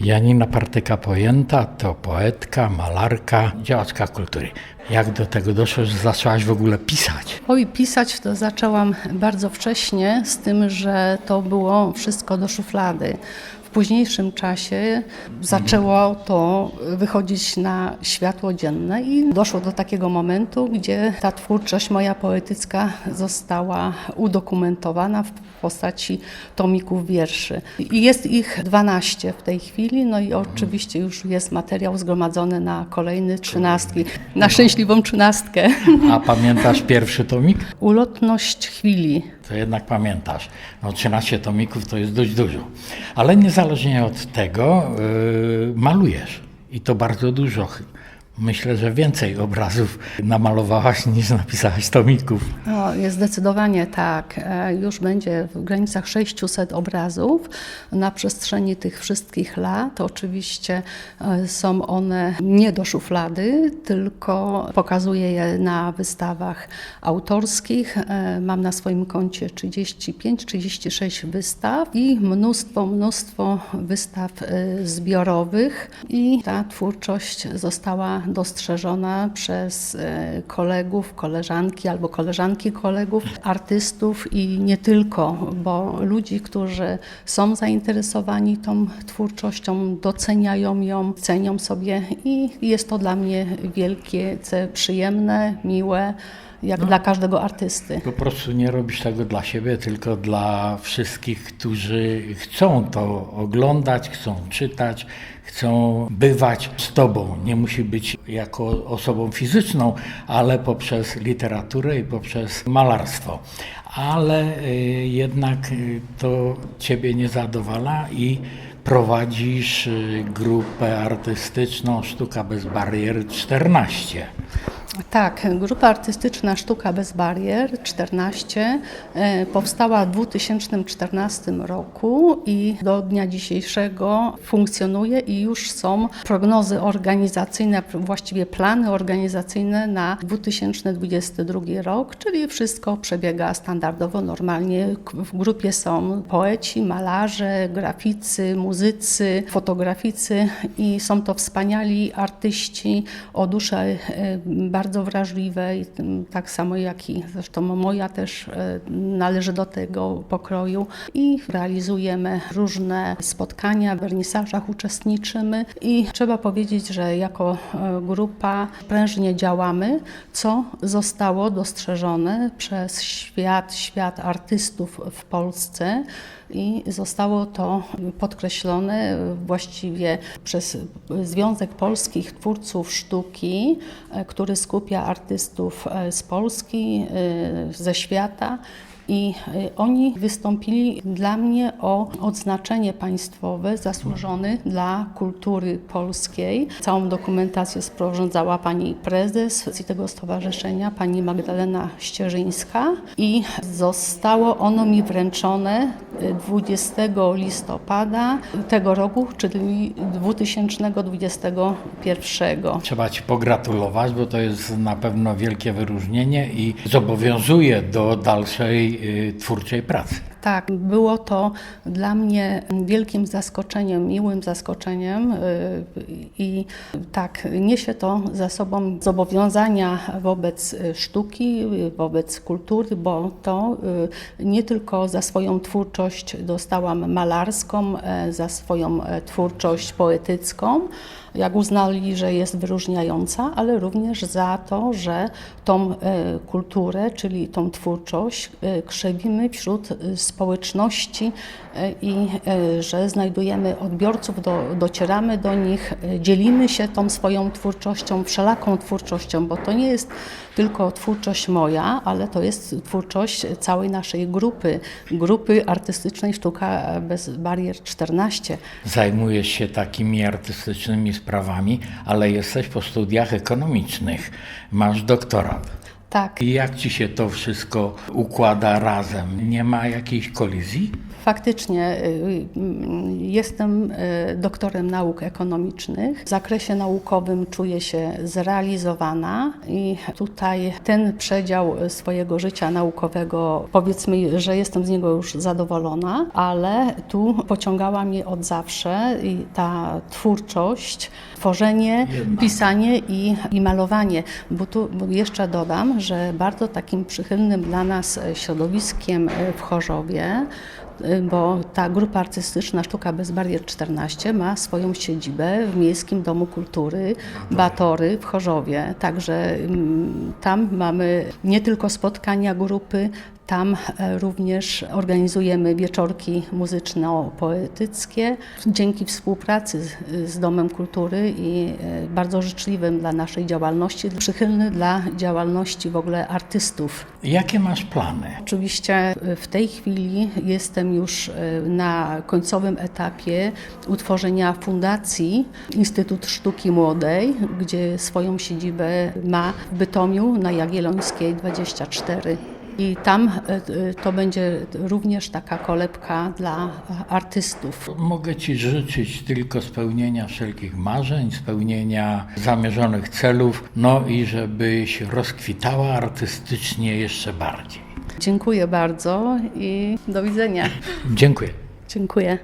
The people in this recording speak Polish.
Janina Partyka Pojęta to poetka, malarka, działaczka kultury. Jak do tego doszło, że zaczęłaś w ogóle pisać? Oj, pisać to zaczęłam bardzo wcześnie, z tym, że to było wszystko do szuflady. W późniejszym czasie zaczęło to wychodzić na światło dzienne i doszło do takiego momentu, gdzie ta twórczość moja poetycka została udokumentowana w postaci tomików wierszy. I jest ich 12 w tej chwili, no i oczywiście już jest materiał zgromadzony na kolejny trzynastki, na szczęśliwą trzynastkę. A pamiętasz pierwszy tomik? Ulotność chwili. To jednak pamiętasz. No 13 tomików to jest dość dużo. Ale niezależnie od tego yy, malujesz. I to bardzo dużo. Myślę, że więcej obrazów namalowałaś niż napisałaś tomików. O, jest zdecydowanie tak. E, Już będzie w granicach 600 obrazów na przestrzeni tych wszystkich lat. Oczywiście e, są one nie do szuflady, tylko pokazuję je na wystawach autorskich. E, Mam na swoim koncie 35-36 wystaw i mnóstwo, mnóstwo wystaw zbiorowych i ta twórczość została dostrzeżona przez e, kolegów, koleżanki albo koleżanki kolegów, artystów i nie tylko, bo ludzi, którzy są zainteresowani tą twórczością, doceniają ją, cenią sobie i jest to dla mnie wielkie, przyjemne, miłe, jak dla każdego artysty. Po prostu nie robisz tego dla siebie, tylko dla wszystkich, którzy chcą to oglądać, chcą czytać, chcą bywać z tobą. Nie musi być jako osobą fizyczną, ale poprzez literaturę i poprzez malarstwo. Ale y, jednak y, to ciebie nie zadowala i prowadzisz y, grupę artystyczną Sztuka bez barier 14. Tak, grupa artystyczna Sztuka bez barier 14 e, powstała w 2014 roku i do dnia dzisiejszego funkcjonuje i już są prognozy organizacyjne, właściwie plany organizacyjne na 2022 rok, czyli wszystko przebiega standardowo, normalnie. W grupie są poeci, malarze, graficy, muzycy, fotograficy i są to wspaniali artyści o dusze e, bardzo wrażliwej, tym tak samo jak i zresztą moja też e, należy do tego pokroju. I realizujemy różne spotkania, w wernisażach uczestniczymy. I trzeba powiedzieć, że jako e, grupa prężnie działamy, co zostało dostrzeżone przez świat, świat artystów w Polsce. I zostało to podkreślone właściwie przez Związek Polskich Twórców Sztuki, e, który skupia artystów e, z Polski, e, ze świata. I oni wystąpili dla mnie o odznaczenie państwowe zasłużony dla kultury polskiej. Całą dokumentację sporządzała pani prezes tego stowarzyszenia, pani Magdalena Ścieżyńska i zostało ono mi wręczone 20 listopada tego roku, czyli 2021. Trzeba Ci pogratulować, bo to jest na pewno wielkie wyróżnienie i zobowiązuje do dalszej y, twórczej pracy. Tak, było to dla mnie wielkim zaskoczeniem, miłym zaskoczeniem y, i tak, niesie to za sobą zobowiązania wobec sztuki, wobec kultury, bo to y, nie tylko za swoją twórczość dostałam malarską, e, za swoją e, twórczość poetycką, jak uznali, że jest wyróżniająca, ale również za to, że tą e, kulturę, czyli tą twórczość krzewimy wśród społeczności e, i e, że znajdujemy odbiorców, do, docieramy do nich, e, dzielimy się tą swoją twórczością, wszelaką twórczością, bo to nie jest tylko twórczość moja, ale to jest twórczość całej naszej grupy, grupy artystycznej Sztuka bez barier 14. Zajmujesz się takimi artystycznymi sprawami, ale jesteś po studiach ekonomicznych. Masz doktorat. Tak, I jak ci się to wszystko układa razem? Nie ma jakiejś kolizji? Faktycznie y, mm, jestem y, doktorem nauk ekonomicznych. W zakresie naukowym czuję się zrealizowana i tutaj ten przedział swojego życia naukowego, powiedzmy, że jestem z niego już zadowolona, ale tu pociągała mnie od zawsze i ta twórczość, tworzenie, Jednak. pisanie i, i malowanie. Bo tu jeszcze dodam, że bardzo takim przychylnym dla nas e, środowiskiem e, w Chorzowie y, bo ta grupa artystyczna Sztuka Bez Barier 14 ma swoją siedzibę w Miejskim Domu Kultury Batory w Chorzowie. Także mm, tam mamy nie tylko spotkania grupy, tam e, również organizujemy wieczorki muzyczno-poetyckie. Dzięki współpracy z, Domem Kultury i e, bardzo życzliwym dla naszej działalności, przychylny dla działalności w ogóle artystów. Jakie masz plany? Oczywiście e, w tej chwili jestem już na końcowym etapie utworzenia fundacji Instytut Sztuki Młodej, gdzie swoją siedzibę ma w Bytomiu na Jagiellońskiej 24. I tam e, to będzie również taka kolebka dla artystów. Mogę Ci życzyć tylko spełnienia wszelkich marzeń, spełnienia zamierzonych celów, no i żebyś rozkwitała artystycznie jeszcze bardziej. Dziękuję bardzo i do widzenia. Dziękuję. Dziękuję.